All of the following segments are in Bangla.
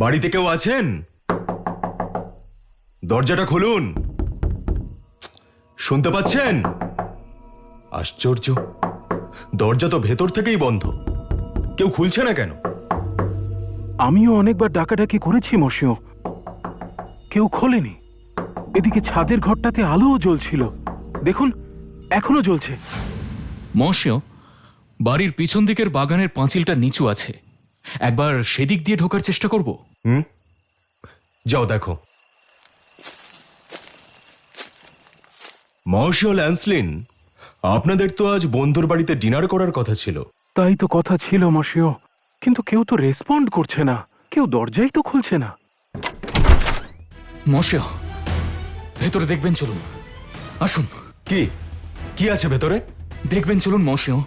বাড়িতে কেউ আছেন? দরজাটা খুলুন। শুনতে পাচ্ছেন? আশ্চর্য। দরজা তো ভেতর থেকেই বন্ধ। কেউ খুলছে না কেন? আমিও অনেকবার ডাকাডাকি করেছি মশিও কেউ খোলেনি। এদিকে ছাদের ঘরটাতে আলোও জ্বলছিল। দেখুন এখনও জ্বলছে। মহাশয় বাড়ির পিছন দিকের বাগানের পাঁচিলটা নিচু আছে। একবার সেদিক দিয়ে ঢোকার চেষ্টা করব? যাও দেখো। মহর্ষিও ল্যান্সলিন আপনাদের তো আজ বন্ধুর বাড়িতে ডিনার করার কথা ছিল। তাই তো কথা ছিল মশিও কিন্তু কেউ তো রেসপন্ড করছে না। কেউ দরজাই তো খুলছে না। মহাশয় ভেতরে দেখবেন চলুন। আসুন। কি? কি আছে ভেতরে? দেখবেন চলুন মহাশয়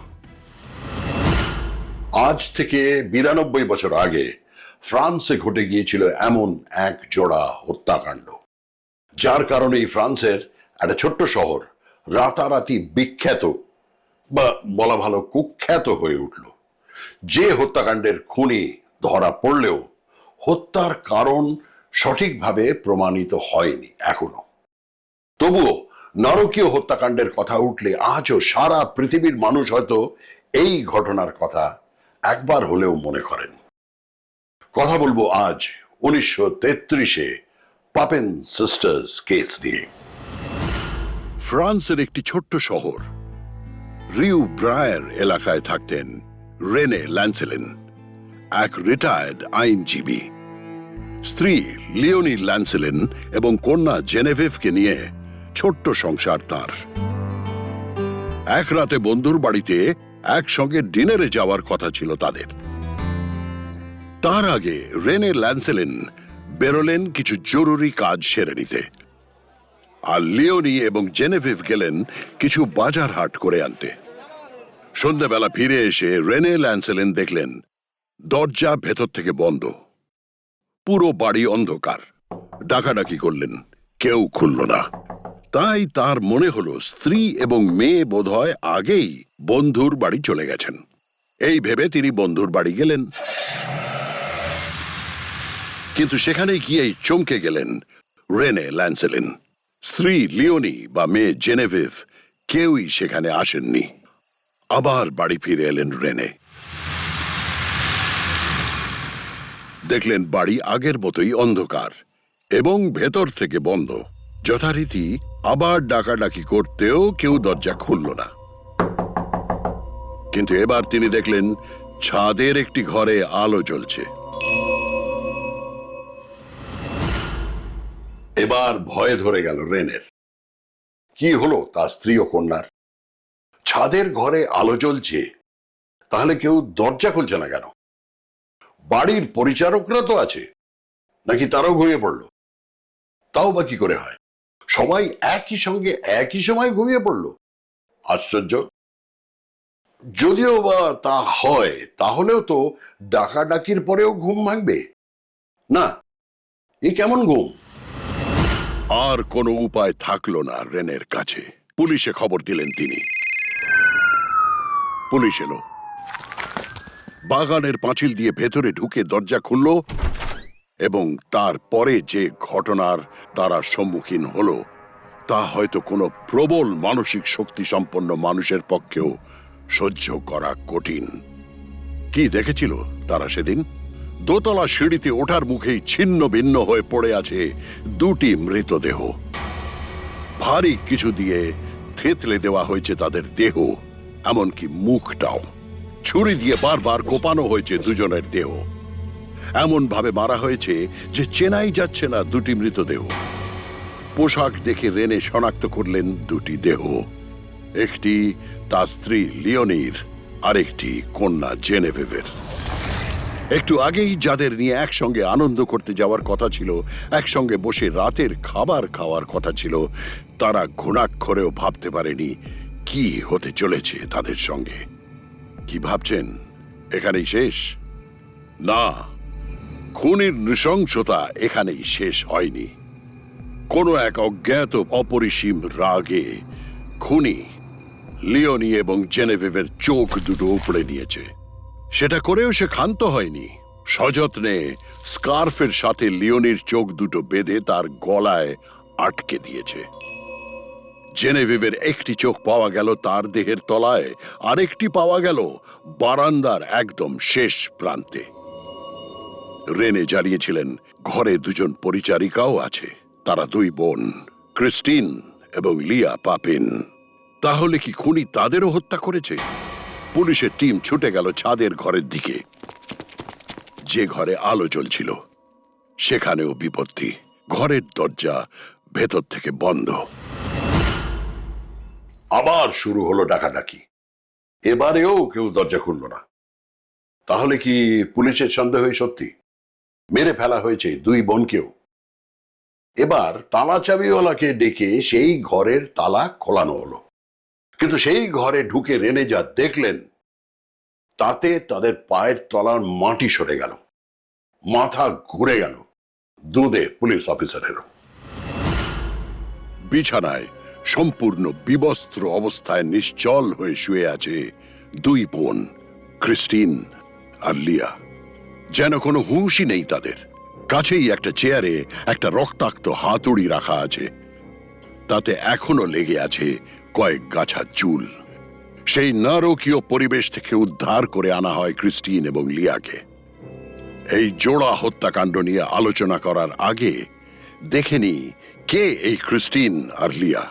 আজ থেকে বিরানব্বই বছর আগে ফ্রান্সে ঘটে গিয়েছিল এমন এক জোড়া হত্যাকাণ্ড, যার কারণেই ফ্রান্সের একটা ছোট্ট শহর রাতারাতি বিখ্যাত বা বলা ভালো কুখ্যাত হয়ে উঠল। যে হত্যাকাণ্ডের খুনি ধরা পড়লেও হত্যার কারণ সঠিকভাবে প্রমাণিত হয়নি এখনও। তবুও নারকীয় হত্যাকাণ্ডের কথা উঠলে আজও সারা পৃথিবীর মানুষ হয়তো এই ঘটনার কথা একবার হলেও মনে করেন। কথা বলব আজ উনিশশো তেত্রিশে পাপেন সিস্টার্স কেস নিয়ে। ফ্রান্সের একটি ছোট্ট শহর। রিউ ব্রায়ার এলাকায় থাকতেন রেনে ল্যান্সেলেন, এক রিটায়ার্ড আইনজীবী। স্ত্রী লিওনি ল্যান্সেলেন এবং কন্যা জেনেভেভকে নিয়ে ছোট্ট সংসার তার। এক রাতে বন্ধুর বাড়িতে একসঙ্গে ডিনারে যাওয়ার কথা ছিল তাদের। তার আগে রেনে ল্যান্সেলেন, বেরোলেন কিছু জরুরি কাজ সেরে নিতে। আর লিওনি এবং জেনেভিভ গেলেন কিছু বাজার হাট করে আনতে। সন্ধ্যাবেলা ফিরে এসে রেনে ল্যান্সেলেন দেখলেন, দরজা ভেতর থেকে বন্ধ। পুরো বাড়ি অন্ধকার। ডাকাডাকি করলেন, কেউ খুলল না। তাই তার মনে হল স্ত্রী এবং মেয়ে বোধহয় আগেই বন্ধুর বাড়ি চলে গেছেন। এই ভেবে তিনি বন্ধুর বাড়ি গেলেন। কিন্তু সেখানে গিয়েই চমকে গেলেন রেনে ল্যান্সেলেন। স্ত্রী লিওনি বা মেয়ে জেনেভিভ কেউই সেখানে আসেননি। আবার বাড়ি ফিরে এলেন রেনে। দেখলেন বাড়ি আগের মতোই অন্ধকার এবং ভেতর থেকে বন্ধ। যথারীতি আবার ডাকাডাকি করতেও কেউ দরজা খুলল না। কিন্তু এবার তিনি দেখলেন ছাদের একটি ঘরে আলো জ্বলছে। এবার ভয়ে ধরে গেল রেনের। কি হলো তার স্ত্রী ও কন্যার? ছাদের ঘরে আলো জ্বলছে, তাহলে কেউ দরজা খুলছে না কেন? বাড়ির পরিচারকরা তো আছে, নাকি তারাও ঘুমিয়ে পড়ল? তাও বা কি করে হয়? সবাই একই সঙ্গে একই সময় ঘুমিয়ে পড়ল। আশ্চর্য। যদিও বা তা হয়, তাহলেও তো ডাকাডাকির পরেও ঘুম ভাঙবে। না, এ কেমন ঘুম? আর কোনো উপায় থাকল না রেনের কাছে। পুলিশে খবর দিলেন তিনি। পুলিশ এলো। বাগানের পাঁচিল দিয়ে ভেতরে ঢুকে দরজা খুলল এবং তারপরে যে ঘটনার তারা সম্মুখীন হলো, তা হয়তো কোনো প্রবল মানসিক শক্তি সম্পন্ন মানুষের পক্ষেও সহ্য করা কঠিন। কি দেখেছিল তারা সেদিন? দোতলা সিঁড়িতে ওঠার মুখেই ছিন্ন ভিন্ন হয়ে পড়ে আছে দুটি মৃতদেহ। ভারী কিছু দিয়ে থেতলে দেওয়া হয়েছে তাদের দেহ, এমনকি মুখটাও। ছুরি দিয়ে বারবার কোপানো হয়েছে দুজনের দেহ। এমন ভাবে মারা হয়েছে যে চেনাই যাচ্ছে না দুটি মৃতদেহ। পোশাক দেখে রেনে শনাক্ত করলেন দুটি দেহ। একটি তার স্ত্রী লিওনির, আরেকটি কন্যা জেনেভেভের। একটু আগেই যাদের নিয়ে একসঙ্গে আনন্দ করতে যাওয়ার কথা ছিল, একসঙ্গে বসে রাতের খাবার খাওয়ার কথা ছিল, তারা ঘুণাক্ষরেও ভাবতে পারেনি কি হতে চলেছে তাদের সঙ্গে। কি ভাবছেন? এখানেই শেষ? না, খুনির নৃশংসতা এখানেই শেষ হয়নি। কোনো এক অজ্ঞাত অপরিসীম রাগে খুনি লিওনি এবং জেনেভেভের চোখ দুটো উপড়ে নিয়েছে। সেটা করেও সে ক্ষান্ত হয়নি। সযত্নে স্কার্ফের সাথে লিওনির চোখ দুটো বেঁধে তার গলায় আটকে দিয়েছে। জেনেভিভের একটি চোখ পাওয়া গেল তার দেহের তলায়, আরেকটি পাওয়া গেল বারান্দার একদম শেষ প্রান্তে। রেনে জানিয়েছিলেন, ঘরে দুজন পরিচারিকাও আছে, তারা দুই বোন, ক্রিস্টিন এবং লিয়া পাপিন। তাহলে কি খুনি তাদেরও হত্যা করেছে? পুলিশের টিম ছুটে গেল ছাদের ঘরের দিকে। যে ঘরে আলো জ্বলছিল, সেখানেও বিপত্তি। ঘরের দরজা ভেতর থেকে বন্ধ। আবার শুরু হলো ডাকাডাকি। এবারেও কেউ দরজা খুলল না। তাহলে কি পুলিশের সন্দেহই সত্যি? মেরে ফেলা হয়েছে দুই বোনকেও। এবার তালা চাবিওয়ালাকে ডেকে সেই ঘরের তালা খোলানো হলো। কিন্তু সেই ঘরে ঢুকে রেনে যা দেখলেন, তাতে তাদের পায়ের তলার মাটি সরে গেল। মাথা ঘুরে গেল দুধে পুলিশ অফিসারেরও। বিছানায় সম্পূর্ণ বিবস্ত্র অবস্থায় নিশ্চল হয়ে শুয়ে আছে দুই বোন, ক্রিস্টিন আর লিয়া। যেন কোনো হুঁশই নেই তাদের। কাছেই একটা চেয়ারে একটা রক্তাক্ত হাতুড়ি রাখা আছে। তাতে এখনও লেগে আছে কয়েক গাছা চুল। সেই নারকীয় পরিবেশ থেকে উদ্ধার করে আনা হয় ক্রিস্টিন এবং লিয়াকে। এই জোড়া হত্যাকাণ্ড নিয়ে আলোচনা করার আগে দেখে নি কে এই ক্রিস্টিন আর লিয়া।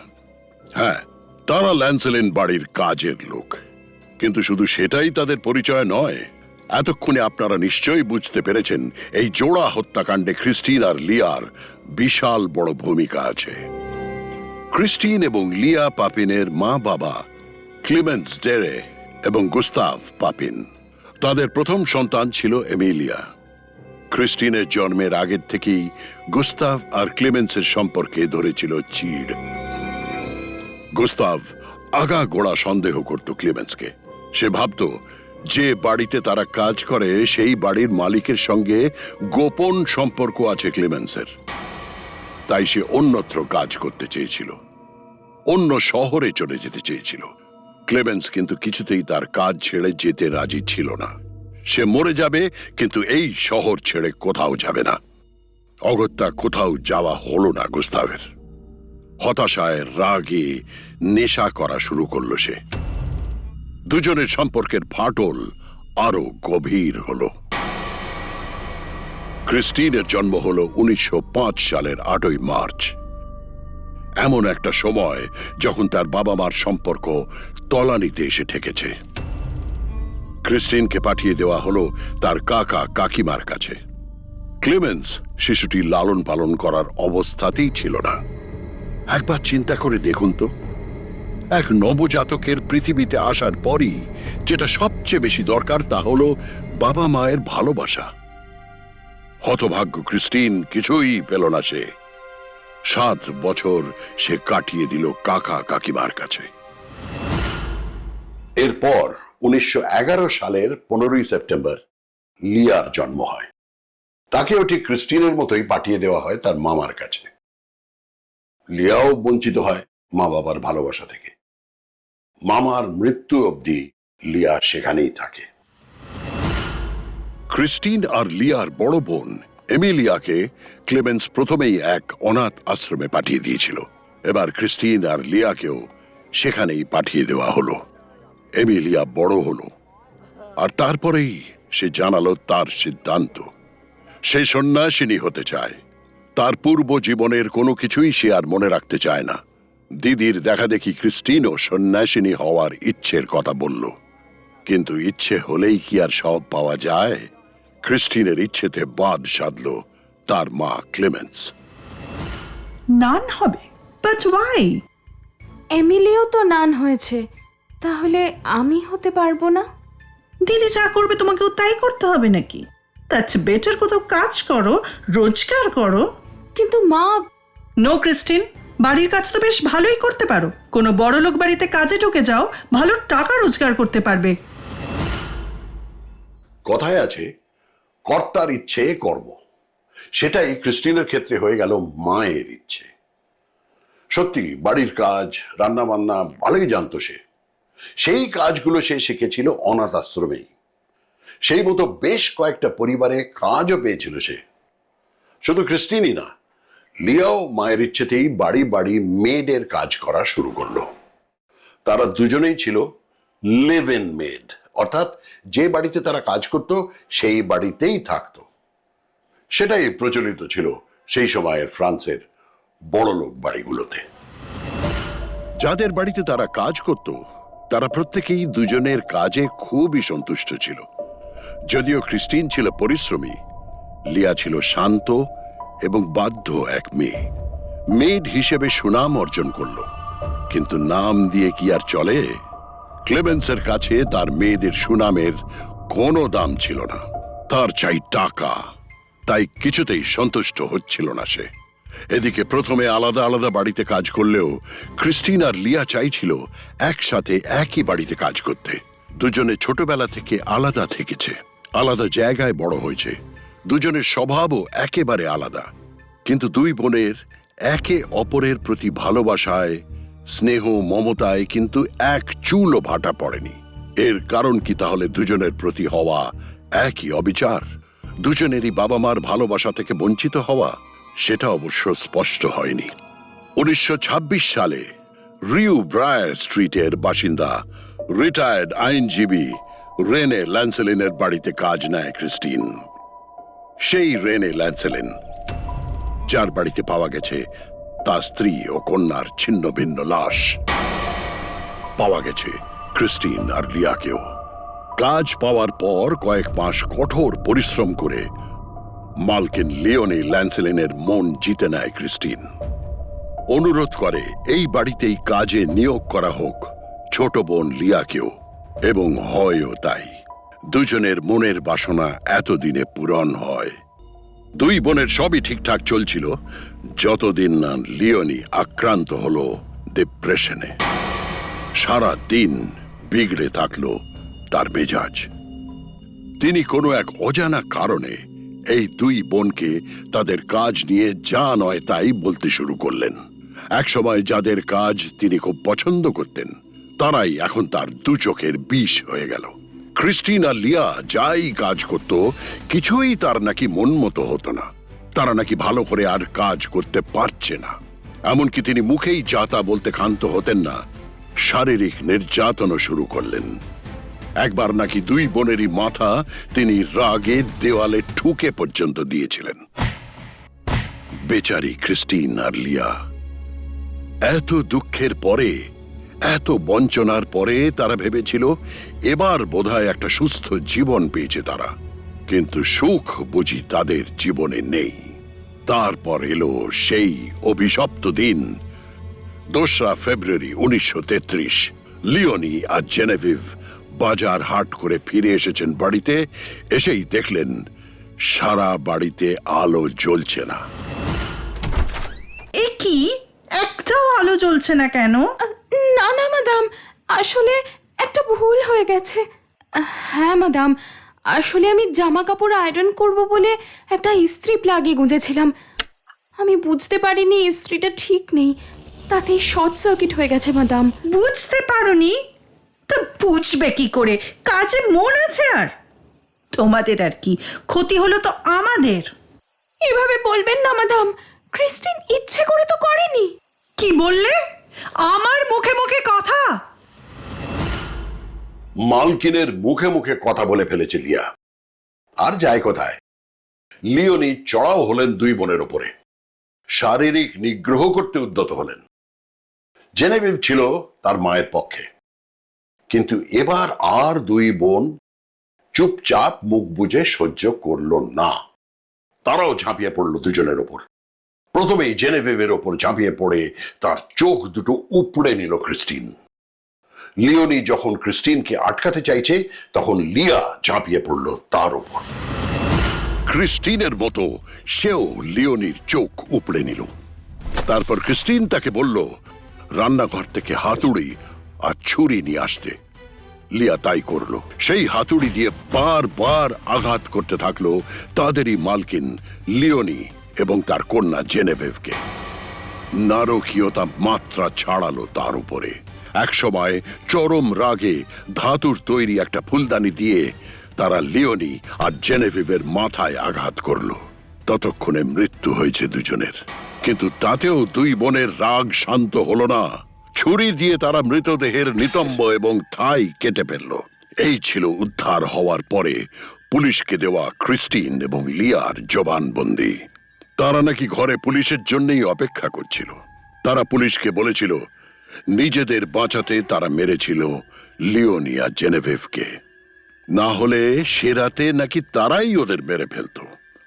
হ্যাঁ তারা ল্যান্সেলেন বাড়ির কাজের লোক। কিন্তু শুধু সেটাই তাদের পরিচয় নয়, এতক্ষণে আপনারা নিশ্চয়ই বুঝতে পেরেছেন, এই জোড়া হত্যাকাণ্ডে ক্রিস্টিন আর লিয়ার বিশাল বড় ভূমিকা আছে। ক্রিস্টিন এবং লিয়া পাপিনের মা বাবা, ক্লিমেন্স ডেরে এবং গুস্তাভ পাপিন। তাদের প্রথম সন্তান ছিল এমিলিয়া। ক্রিস্টিনের জন্মের আগের থেকেই গুস্তাভ আর ক্লিমেন্সের সম্পর্কে ধরেছিল চিড়। গুস্তাভ আগা গোড়া সন্দেহ করত ক্লিমেন্সকে। সে ভাবত, যে বাড়িতে তারা কাজ করে, সেই বাড়ির মালিকের সঙ্গে গোপন সম্পর্ক আছে ক্লিমেন্সের। তাই সে অন্যত্র কাজ করতে চেয়েছিল। অন্য শহরে চলে যেতে চেয়েছিল। ক্লেমেন্স কিন্তু কিছুতেই তার কাজ ছেড়ে যেতে রাজি ছিল না। সে মরে যাবে, কিন্তু এই শহর ছেড়ে কোথাও যাবে না। অগত্যা কোথাও যাওয়া হলো না গুস্তাভের। হতাশায়, রাগে নেশা করা শুরু করল সে। দুজনের সম্পর্কের ফাটল আরও গভীর হলো। ক্রিস্টিনের জন্ম হল উনিশশো পাঁচ সালের আটই মার্চ। এমন একটা সময় যখন তার বাবা মার সম্পর্ক তলানিতে এসে ঠেকেছে। ক্রিস্টিনকে পাঠিয়ে দেওয়া হলো তার কাকা কাকিমার কাছে। ক্লেমেন্স শিশুটি লালন পালন করার অবস্থাতেই ছিল না। একবার চিন্তা করে দেখুন তো, এক নবজাতকের পৃথিবীতে আসার পরই যেটা সবচেয়ে বেশি দরকার তা হলো বাবা মায়ের ভালোবাসা। হতভাগ্য ক্রিস্টিন কিছুই পেল না সে। সাত বছর সে কাটিয়ে দিল কাকা কাকিমার কাছে। এরপর উনিশশো এগারো সালের পনেরোই সেপ্টেম্বর লিয়ার জন্ম হয়। তাকেও ঠিক ক্রিস্টিনের মতোই পাঠিয়ে দেওয়া হয় তার মামার কাছে। লিয়াও বঞ্চিত হয় মা বাবার ভালোবাসা থেকে। মামার মৃত্যু অবধি লিয়া সেখানেই থাকে। ক্রিস্টিন আর লিয়ার বড় বোন এমিলিয়াকে ক্লেমেন্স প্রথমেই এক অনাথ আশ্রমে পাঠিয়ে দিয়েছিল। এবার ক্রিস্টিন আর লিয়াকেও সেখানেই পাঠিয়ে দেওয়া হলো। এমিলিয়া বড় হলো। আর তারপরেই সে জানালো তার সিদ্ধান্ত। সে সন্ন্যাসিনী হতে চায়। তার পূর্ব জীবনের কোনো কিছুই সে আর মনে রাখতে চায় না। দিদির দেখা দেখি ক্রিস্টিনও সন্ন্যাসিনী হওয়ার ইচ্ছের কথা বলল। কিন্তু ইচ্ছে হলেই কি আর সব পাওয়া যায়? ক্রিস্টিনের ইচ্ছেতে বাদ সাধল তার মা ক্লেমেন্স। নান হবে বাট ওয়াই এমিলিও তো নান হয়েছে তাহলে আমি হতে পারব না? দিদি যা করবে তোমাকেও তাই করতে হবে নাকি? তার চেয়ে বেটার কোথাও কাজ করো রোজগার করো। কিন্তু মা নো ক্রিস্টিন বাড়ির কাজ তো বেশ ভালোই করতে পারো। কোনো বড় লোক বাড়িতে কাজে ঢুকে যাও ভালো টাকা রোজগার করতে পারবে। কথায় আছে কর্তার ইচ্ছে কর্ম সেটাই ক্রিস্টিনের ক্ষেত্রে হয়ে গেল মায়ের ইচ্ছে। সত্যি, বাড়ির কাজ রান্না বান্না ভালোই জানতো সে। সেই কাজগুলো সে শিখেছিল অনাথ আশ্রমেই। সেই মতো বেশ কয়েকটা পরিবারে কাজও পেয়েছিল সে। শুধু ক্রিস্টিনই না, লিয়াও মায়ের ইচ্ছেতেই বাড়ি বাড়ি মেডের কাজ করা শুরু করল। তারা দুজনেই ছিল লিভ ইন মেড অর্থাৎ যে বাড়িতে তারা কাজ করত, সেই বাড়িতেই থাকতো। সেটাই প্রচলিত ছিল সেই সময়ের ফ্রান্সের বড়লোক বাড়িগুলোতে। যাদের বাড়িতে তারা কাজ করত, তারা প্রত্যেকেই দুজনের কাজে খুবই সন্তুষ্ট ছিল। যদিও ক্রিস্টিন ছিল পরিশ্রমী, লিয়া ছিল শান্ত এবং বাধ্য এক মেয়ে। মেড হিসেবে সুনাম অর্জন করল, কিন্তু নাম দিয়ে কি আর চলে? ক্লেমেন্সের কাছে তার মেয়েদের সুনামের কোনো দাম ছিল না। তার চাই টাকা। তাই কিছুতেই সন্তুষ্ট হচ্ছিল না সে। এদিকে প্রথমে আলাদা আলাদা বাড়িতে কাজ করলেও ক্রিস্টিন আর লিয়া চাইছিল একসাথে একই বাড়িতে কাজ করতে। দুজনে ছোটবেলা থেকে আলাদা থেকেছে। আলাদা জায়গায় বড় হয়েছে। দুজনের স্বভাবও একেবারে আলাদা। কিন্তু দুই বোনের একে অপরের প্রতি ভালোবাসায় স্নেহ, মমতায় কিন্তু এক চুলও ভাটা পড়েনি। এর কারণ কি তাহলে দুজনের প্রতি হওয়া একই অবিচার? দুজনেরই বাবা মার ভালোবাসা থেকে বঞ্চিত হওয়া? সেটা অবশ্য স্পষ্ট হয়নি। উনিশশো ছাব্বিশ সালে রিউ ব্রায়ার স্ট্রিটের বাসিন্দা, রিটায়ার্ড আইনজীবী রেনে ল্যান্সেলিনের বাড়িতে কাজ নেয় ক্রিস্টিন। সেই রেনে ল্যান্সেলিন, যার বাড়িতে পাওয়া গেছে তার স্ত্রী ও কন্যার ছিন্ন ভিন্ন লাশ। পাওয়া গেছে ক্রিস্টিন আর লিয়াকেও কাজ পাওয়ার পর কয়েক মাস কঠোর পরিশ্রম করে মালকিন লিওনি ল্যান্সেলিনের মন জিতে নেয় ক্রিস্টিন। অনুরোধ করে এই বাড়িতেই কাজে নিয়োগ করা হোক, ছোট বোন লিয়াকেও, এবং হয়ও তাই। দুজনের মনের বাসনা এতদিনে পূরণ হয়। দুই বোনের সবই ঠিকঠাক চলছিল। যতদিন না লিওনি আক্রান্ত হল ডিপ্রেশনে সারা দিন বিগড়ে থাকল তার মেজাজ। তিনি কোনো এক অজানা কারণে এই দুই বোনকে তাদের কাজ নিয়ে যা নয় তাই বলতে শুরু করলেন। একসময় যাদের কাজ তিনি খুব পছন্দ করতেন, তারাই এখন তার দু চোখের বিষ হয়ে গেল। ক্রিস্টিন লিয়া যাই কাজ করত, কিছুই তার নাকি মন মতো হতো না। তারা নাকি ভালো করে আর কাজ করতে পারছে না। এমনকি তিনি মুখেই যাতা বলতে ক্ষান্ত হতেন না, শারীরিক নির্যাতনও শুরু করলেন। একবার নাকি দুই বোনেরই মাথা তিনি রাগে দেওয়ালে ঠুকে পর্যন্ত দিয়েছিলেন। বেচারি ক্রিস্টিন আর লিয়া, এত দুঃখের পরে এত বঞ্চনার পরে তারা ভেবেছিল, এবার বোধহয় একটা সুস্থ জীবন পেয়েছে তারা। কিন্তু সুখ বুঝি তাদের জীবনে নেই। তারপর এলো সেই অভিশপ্ত দিন। দোসরা ফেব্রুয়ারি উনিশশো তেত্রিশ, লিওনি আর জেনেভিভ বাজার হাট করে ফিরে এসেছেন বাড়িতে। এসেই দেখলেন, সারা বাড়িতে আলো জ্বলছে না। একটাও আলো জ্বলছে না কেন? না না মাদাম আসলে একটা ভুল হয়ে গেছে। হ্যাঁ মাদাম আসলে আমি জামা কাপড় আয়রন করব বলে একটা ইস্ত্রি প্লাগে গুঁজেছিলাম। আমি বুঝতে পারিনি ইস্ত্রিটা ঠিক নেই। তাতেই শর্ট সার্কিট হয়ে গেছে মাদাম বুঝতে পারোনি? তা বুঝবে কি করে? কাজে মন আছে আর। তোমাদের আর কি? ক্ষতি হলো তো আমাদের। এভাবে বলবেন না মাদাম ক্রিস্টিন ইচ্ছে করে তো করেনি। কি বললে? আমার মুখে মুখে কথা? মালকিনের মুখে মুখে কথা বলে ফেলেছে লিয়া। আর যায় কোথায়? লিওনি চড়াও হলেন দুই বোনের ওপরে। শারীরিক নিগ্রহ করতে উদ্যত হলেন। জেনেভিভ ছিল তার মায়ের পক্ষে। কিন্তু এবার আর দুই বোন চুপচাপ মুখ বুজে সহ্য করল না। তারাও ঝাঁপিয়ে পড়ল দুজনের ওপর। প্রথমেই জেনেভিভের ওপর ঝাঁপিয়ে পড়ে তার চোখ দুটো উপড়ে নিল ক্রিস্টিন। লিওনি যখন ক্রিস্টিনকে আটকাতে চাইছে, তখন লিয়া ঝাঁপিয়ে পড়ল তার ওপর। ক্রিস্টিনের মতো সেও লিওনির চোখ উপড়ে নিল। তারপর ক্রিস্টিন তাকে বলল, রান্নাঘর থেকে হাতুড়ি আর ছুরি নিয়ে আসতে। লিয়া তাই করল। সেই হাতুড়ি দিয়ে বারবার আঘাত করতে থাকল তাদেরই মালকিন লিওনি এবং তার কন্যা জেনেভেভকে। নারকীয়তা মাত্রা ছাড়ালো তার উপরে। একসময় চরম রাগে ধাতুর তৈরি একটা ফুলদানি দিয়ে তারা লিওনি আর জেনেভিভের মাথায় আঘাত করল। ততক্ষণে মৃত্যু হয়েছে দুজনের। কিন্তু তাতেও দুই বোনের রাগ শান্ত হল না। ছুরি দিয়ে তারা মৃতদেহের নিতম্ব এবং থাই কেটে ফেলল। এই ছিল উদ্ধার হওয়ার পরে পুলিশকে দেওয়া ক্রিস্টিন এবং লিয়ার জবানবন্দি। তারা নাকি ঘরে পুলিশের জন্যই অপেক্ষা করছিল। তারা পুলিশকে বলেছিল, নিজেদের বাঁচাতে তারা মেরেছিল লিওনিয়া জেনেভেভকে। না হলে সে রাতে নাকি তারাই ওদের মেরে ফেলত।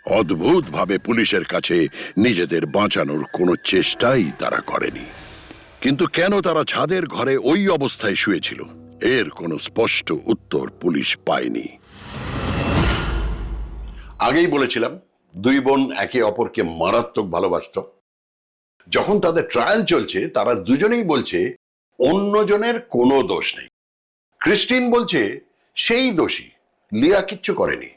অদ্ভুতভাবে পুলিশের কাছে নিজেদের বাঁচানোর কোনো চেষ্টাই তারা করেনি। কিন্তু কেন তারা ছাদের ঘরে ওই অবস্থায় শুয়েছিল? এর কোনো স্পষ্ট উত্তর পুলিশ পায়নি। আগেই বলেছিলাম দুই বোন একে অপরকে মারাত্মক ভালোবাসত। যখন তাদের ট্রায়াল চলছে, তারা দুজনেই বলছে, অন্যজনের কোনো দোষ নেই। ক্রিস্টিন বলছে, সেই দোষী। লিয়া কিচ্ছু করেনি।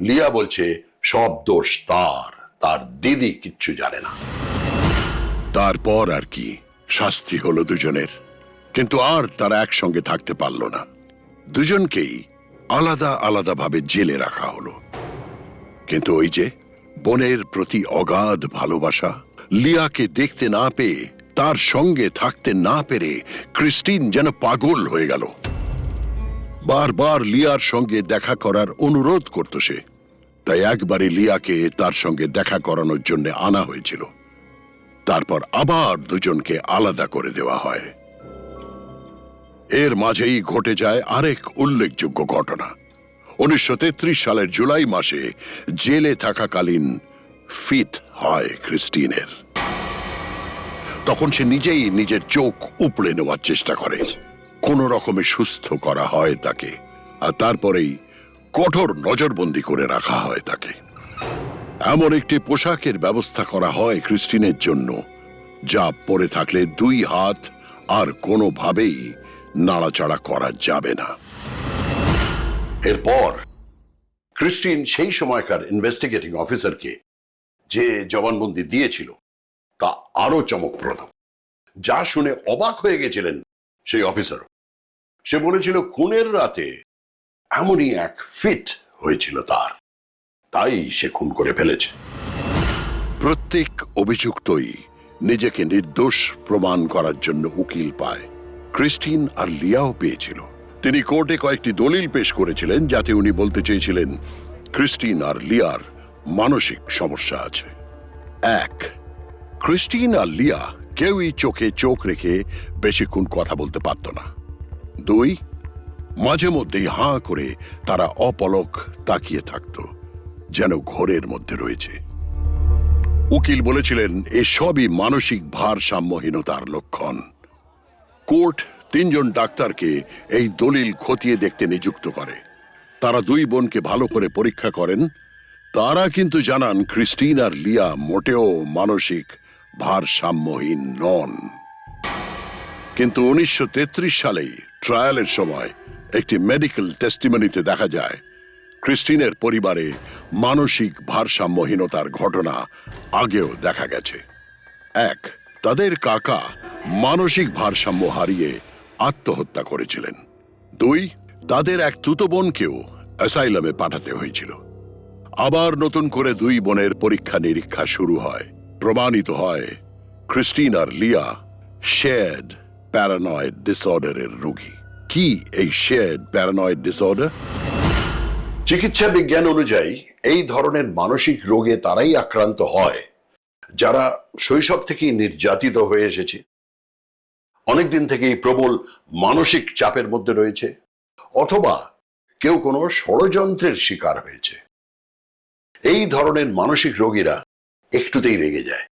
লিয়া বলছে, সব দোষ তার। তার দিদি কিচ্ছু জানে না। তারপর আর কি, শাস্তি হলো দুজনের। কিন্তু আর তারা একসঙ্গে থাকতে পারল না। দুজনকেই আলাদা আলাদাভাবে জেলে রাখা হলো। কিন্তু ওই যে বোনের প্রতি অগাধ ভালোবাসা, লিয়াকে দেখতে না পেয়ে, তার সঙ্গে থাকতে না পেরে ক্রিস্টিন যেন পাগল হয়ে গেল। বারবার লিয়ার সঙ্গে দেখা করার অনুরোধ করত সে। তাই একবারে লিয়াকে তার সঙ্গে দেখা করানোর জন্য আনা হয়েছিল। তারপর আবার দুজনকে আলাদা করে দেওয়া হয়। এর মাঝেই ঘটে যায় আরেক উল্লেখযোগ্য ঘটনা। উনিশশো সালের জুলাই মাসে জেলে থাকাকালীন ফিট হয় ক্রিস্টিনের। তখন সে নিজেই নিজের চোখ উপড়ে নেওয়ার চেষ্টা করে। কোনো রকমে সুস্থ করা হয় তাকে, আর তারপরেই কঠোর নজরবন্দি করে রাখা হয় তাকে। এমন একটি পোশাকের ব্যবস্থা করা হয় ক্রিস্টিনের জন্য, যা পরে থাকলে দুই হাত আর কোনোভাবেই নাড়াচাড়া করা যাবে না। এরপর ক্রিস্টিন সেই সময়কার ইনভেস্টিগেটিং অফিসারকে যে জবানবন্দি দিয়েছিল, তা আরও চমকপ্রদ। যা শুনে অবাক হয়ে গেছিলেন সেই অফিসার সে বলেছিল, খুনের রাতে এমনই এক ফিট হয়েছিল তার। তাই সে খুন করে ফেলেছে। প্রত্যেক অভিযুক্তই নিজেকে নির্দোষ প্রমাণ করার জন্য উকিল পায়। ক্রিস্টিন আর লিয়াও পেয়েছিল। তিনি কোর্টে কয়েকটি দলিল পেশ করেছিলেন যাতে উনি বলতে চেয়েছিলেন, ক্রিস্টিন আর লিয়ার মানসিক সমস্যা আছে। এক, ক্রিস্টিন আর লিয়া কেউই চোখে চোখ রেখে বেশিক্ষণ কথা বলতে পারত না। দুই, মাঝে মধ্যেই হাঁ করে তারা অপলক তাকিয়ে থাকত, যেন ঘোরের মধ্যে রয়েছে। উকিল বলেছিলেন এসবই মানসিক ভারসাম্যহীনতার লক্ষণ। কোর্ট তিনজন ডাক্তারকে এই দলিল খতিয়ে দেখতে নিযুক্ত করে। তারা দুই বোনকে ভালো করে পরীক্ষা করেন। তারা কিন্তু জানান ক্রিস্টিন আর লিয়া মোটেও মানসিক ভারসাম্যহীন নন। কিন্তু উনিশশো সালেই ট্রায়ালের সময় একটি মেডিকেল টেস্টিমনিতে দেখা যায়, ক্রিস্টিনের পরিবারে মানসিক ভারসাম্যহীনতার ঘটনা আগেও দেখা গেছে। এক, তাদের কাকা মানসিক ভারসাম্য হারিয়ে আত্মহত্যা করেছিলেন। দুই, তাদের এক তুতো বোনকেও অ্যাসাইলামে পাঠাতে হয়েছিল। আবার নতুন করে দুই বোনের পরীক্ষা নিরীক্ষা শুরু হয়। প্রমাণিত হয়, ক্রিস্টিন আর লিয়া শেড প্যারানয়েড ডিসঅর্ডারের রোগী। কি এই শেড প্যারানয়েড ডিসঅর্ডার চিকিৎসা বিজ্ঞান অনুযায়ী, এই ধরনের মানসিক রোগে তারাই আক্রান্ত হয়, যারা শৈশব থেকেই নির্যাতিত হয়ে এসেছে। অনেকদিন থেকেই প্রবল মানসিক চাপের মধ্যে রয়েছে, অথবা কেউ কোনো ষড়যন্ত্রের শিকার হয়েছে। এই ধরনের মানসিক রোগীরা একটুতেই রেগে যায়।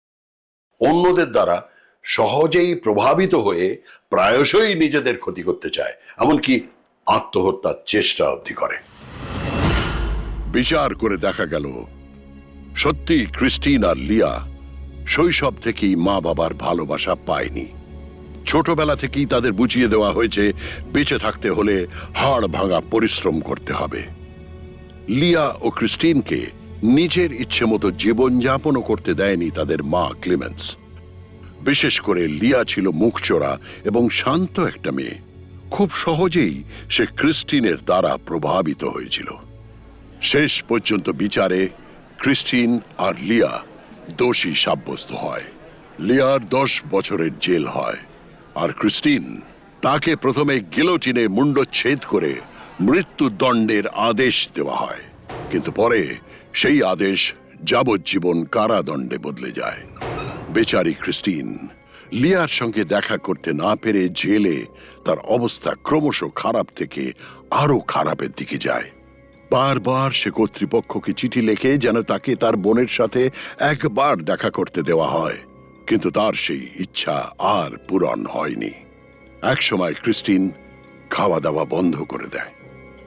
অন্যদের দ্বারা সহজেই প্রভাবিত হয়ে প্রায়শই নিজেদের ক্ষতি করতে চায়, এমনকি আত্মহত্যার চেষ্টা অবধি করে। বিচার করে দেখা গেল সত্যি ক্রিস্টিন আর লিয়া শৈশব থেকেই মা বাবার ভালোবাসা পায়নি। ছোটবেলা থেকেই তাদের বুঝিয়ে দেওয়া হয়েছে, বেঁচে থাকতে হলে হাড় ভাঙা পরিশ্রম করতে হবে। লিয়া ও ক্রিস্টিনকে নিজের ইচ্ছে মতো জীবনযাপনও করতে দেয়নি তাদের মা ক্লিমেন্স। বিশেষ করে লিয়া ছিল মুখচোরা এবং শান্ত একটা মেয়ে। খুব সহজেই সে ক্রিস্টিনের দ্বারা প্রভাবিত হয়েছিল। শেষ পর্যন্ত বিচারে ক্রিস্টিন আর লিয়া দোষী সাব্যস্ত হয়। লিয়ার দশ বছরের জেল হয়। আর ক্রিস্টিন তাকে প্রথমে গিলোটিনে মুন্ডচ্ছেদ করে মৃত্যুদণ্ডের আদেশ দেওয়া হয়। কিন্তু পরে সেই আদেশ যাবজ্জীবন কারাদণ্ডে বদলে যায়। বেচারি ক্রিস্টিন লিয়ার সঙ্গে দেখা করতে না পেরে জেলে তার অবস্থা ক্রমশ খারাপ থেকে আরও খারাপের দিকে যায়। বারবার সে কর্তৃপক্ষকে চিঠি লেখে যেন তাকে তার বোনের সাথে একবার দেখা করতে দেওয়া হয়। কিন্তু তার সেই ইচ্ছা আর পূরণ হয়নি। একসময় ক্রিস্টিন খাওয়া দাওয়া বন্ধ করে দেয়।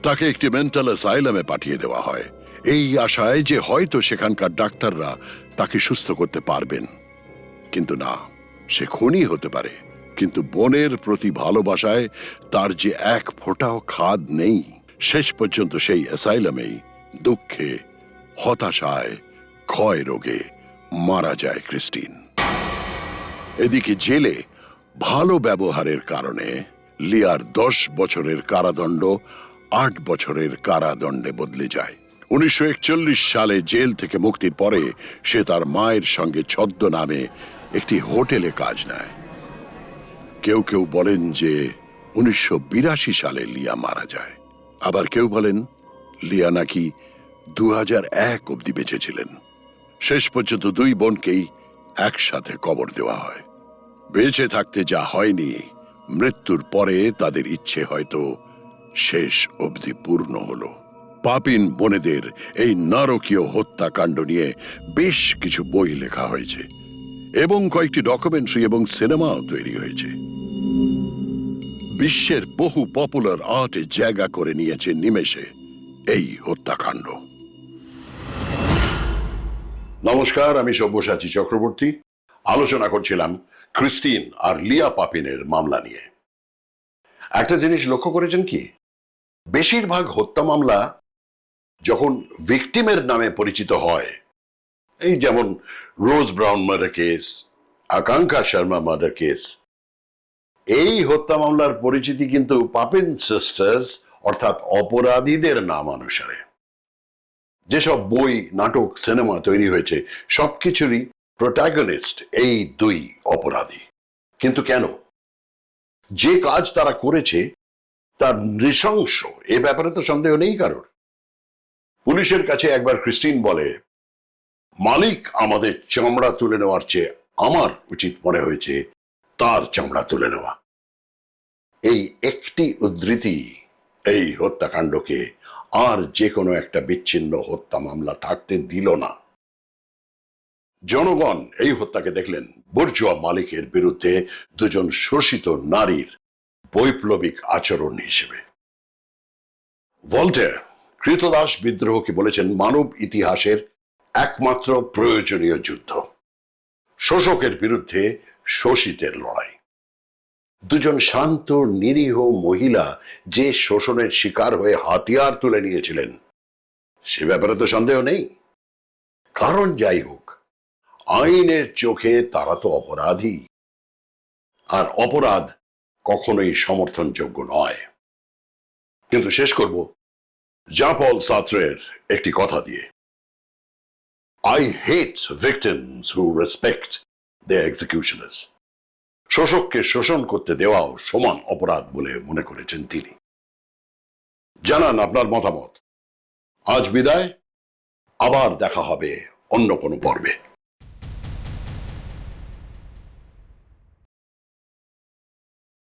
তাকে একটি মেন্টাল অ্যাসাইলামে পাঠিয়ে দেওয়া হয়। এই আশায় যে হয়তো সেখানকার ডাক্তাররা তাকে সুস্থ করতে পারবেন। কিন্তু না, সে খুনই হতে পারে। কিন্তু বোনের প্রতি ভালোবাসায় তার যে এক ফোঁটাও খাদ নেই, শেষ পর্যন্ত সেই অ্যাসাইলামেই দুঃখে, হতাশায় ক্ষয় রোগে মারা যায় ক্রিস্টিন। এদিকে জেলে ভালো ব্যবহারের কারণে লিয়ার দশ বছরের কারাদণ্ড আট বছরের কারাদণ্ডে বদলে যায়। উনিশশো একচল্লিশ সালে জেল থেকে মুক্তির পরে সে তার মায়ের সঙ্গে ছদ্ম নামে একটি হোটেলে কাজ নেয়। কেউ কেউ বলেন যে উনিশশো বিরাশি সালে লিয়া মারা যায়। আবার কেউ বলেন লিয়া নাকি দু এক অব্দি বেঁচেছিলেন শেষ পর্যন্ত দুই বোনকেই একসাথে কবর দেওয়া হয়। বেঁচে থাকতে যা হয়নি, মৃত্যুর পরে তাদের ইচ্ছে হয়তো শেষ অবধি পূর্ণ হল। পাপিন বোনেদের এই নারকীয় হত্যাকাণ্ড নিয়ে বেশ কিছু বই লেখা হয়েছে এবং কয়েকটি ডকুমেন্টারি এবং সিনেমাও তৈরি হয়েছে। বিশ্বের বহু পপুলার আর্টে জায়গা করে নিয়েছে নিমেষে এই হত্যাকাণ্ড। নমস্কার, আমি সব্যসাচী চক্রবর্তী। আলোচনা করছিলাম ক্রিস্টিন আর লিয়া পাপিনের মামলা নিয়ে। একটা জিনিস লক্ষ্য করেছেন কি? বেশিরভাগ হত্যা মামলা যখন ভিকটিমের নামে পরিচিত হয়, এই যেমন রোজ ব্রাউন মার্ডার কেস, আকাঙ্ক্ষা শর্মা মার্ডার কেস, এই হত্যা মামলার পরিচিতি কিন্তু পাপিন সিস্টার্স অর্থাৎ অপরাধীদের নাম অনুসারে। যেসব বই, নাটক, সিনেমা তৈরি হয়েছে, সবকিছুরই প্রোটাগনিস্ট এই দুই অপরাধী। কিন্তু কেন? যে কাজ তারা করেছে, তার নৃশংস, এ ব্যাপারে তো সন্দেহ নেই কারোর। পুলিশের কাছে একবার ক্রিস্টিন বলে, মালিক আমাদের চামড়া তুলে নেওয়ার চেয়ে আমার উচিত মনে হয়েছে তার চামড়া তুলে নেওয়া। এই একটি উদ্ধৃতি এই হত্যাকাণ্ডকে আর যে কোনো একটা বিচ্ছিন্ন হত্যা মামলা থাকতে দিল না। জনগণ এই হত্যাকে দেখলেন বর্জুয়া মালিকের বিরুদ্ধে দুজন শোষিত নারীর বৈপ্লবিক আচরণ হিসেবে। ভল্টেয়ার কৃতদাস বিদ্রোহকে বলেছেন মানব ইতিহাসের একমাত্র প্রয়োজনীয় যুদ্ধ, শোষকের বিরুদ্ধে শোষিতের লড়াই। দুজন শান্ত, নিরীহ মহিলা যে শোষণের শিকার হয়ে হাতিয়ার তুলে নিয়েছিলেন, সে ব্যাপারে তো সন্দেহ নেই। কারণ যাই হোক আইনের চোখে তারা তো অপরাধী। আর অপরাধ কখনোই সমর্থনযোগ্য নয়। কিন্তু শেষ করব জা পল সাত্রের একটি কথা দিয়ে। I hate victims who respect the executioners শোষককে শোষণ করতে দেওয়াও সমান অপরাধ বলে মনে করেছেন তিনি। জানান আপনার মতামত। আজ বিদায়। আবার দেখা হবে অন্য কোনো পর্বে।